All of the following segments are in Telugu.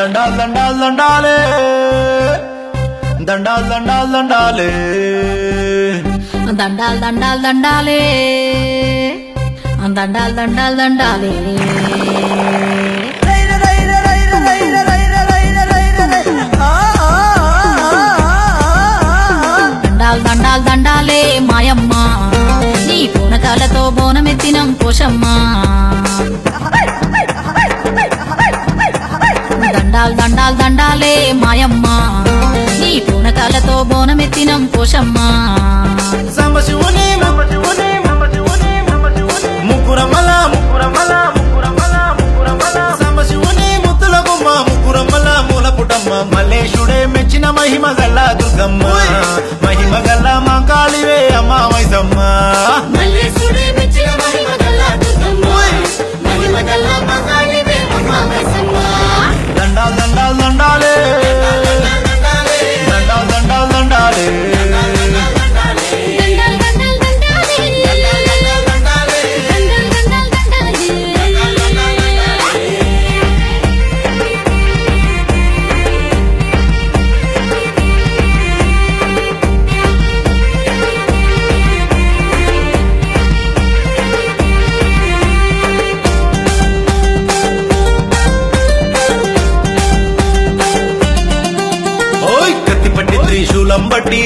దండాలు దండాలు దండాలే. దండాలు దండాలు దండాలే. దండాలు దండాలు దండాలే. దండాలు దండాలు దండాలే. దండాలు దండాలు దండాలే మాయమ్మ. నీ పూనకాలతో బోనమెత్తినం పోషమ్మ. దండాలు దండాలు దండాలే మాయమ్మ. నీ పూనకాలతో బోనమెత్తినం పోషమ్మ. మల్లేశుడే మెచ్చిన మహిమ గల్ల దుర్గమ్మ. మహిమ గల్ల మా కాళివే అమ్మ మల్లేశుడే మెచ్చిన మహిమ గల్ల దుర్గమ్మ. మహిమ గల్ల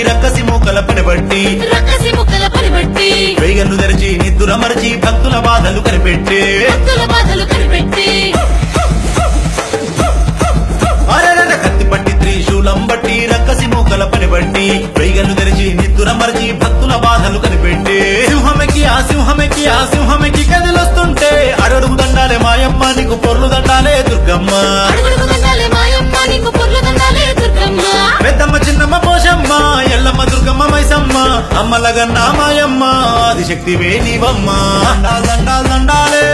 రక్కసి మూకల పనిబట్టి. రక్కసి ముక్కల పనిబట్టి. వేగన్ను తెరిచి నిద్దుల మరచి భక్తుల బాధలు కనిపెట్టి. భక్తుల బాధలు కనిపెట్టి. అరెరెర కత్తి పట్టి త్రిశూలం బట్టి రక్కసి మూకల పనిబట్టి. వేగన్ను తెరిచి నిద్దుల మరచి భక్తుల బాధలు కనిపెట్టి. ఆ ఆ కదిలొస్తుంటే. దండాలే మాయమ్మ నీకు పొర్లు దండాలే దుర్గమ్మ. మాయమ్మ నీకు అమ్మలగన్నా మాయమ్మ ఆదిశక్తి వేణివమ్మ దండాలు దండాలే.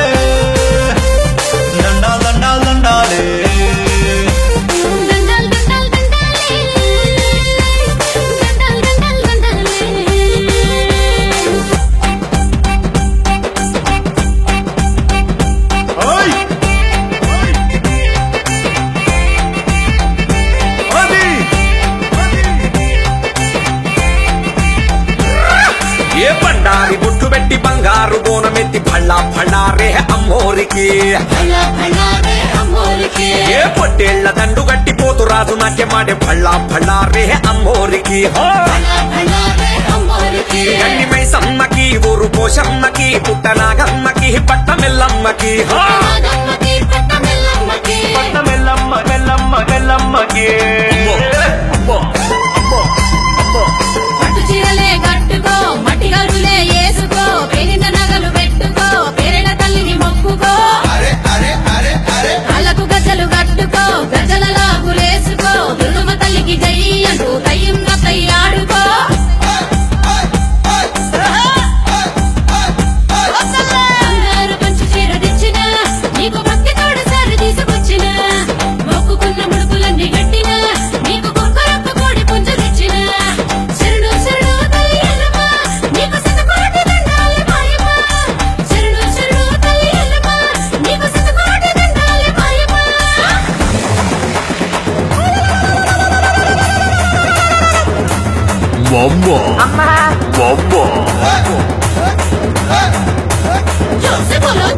బోనమెత్తి ఫళ్ళా ఫళ్ళారే అమ్మోరికి. ఏ పొట్టేళ్ళ దండు గట్టి పోతు రాజు నాట్యమాడే హో! భలా భలారే అమ్మోరికి. గండి మైసమ్మకి ఊరు పోషమ్మకి పుట్టనాగమ్మకి పట్టమెల్లమ్మకి వామ్మో. వామ్మో. జోసే బోలో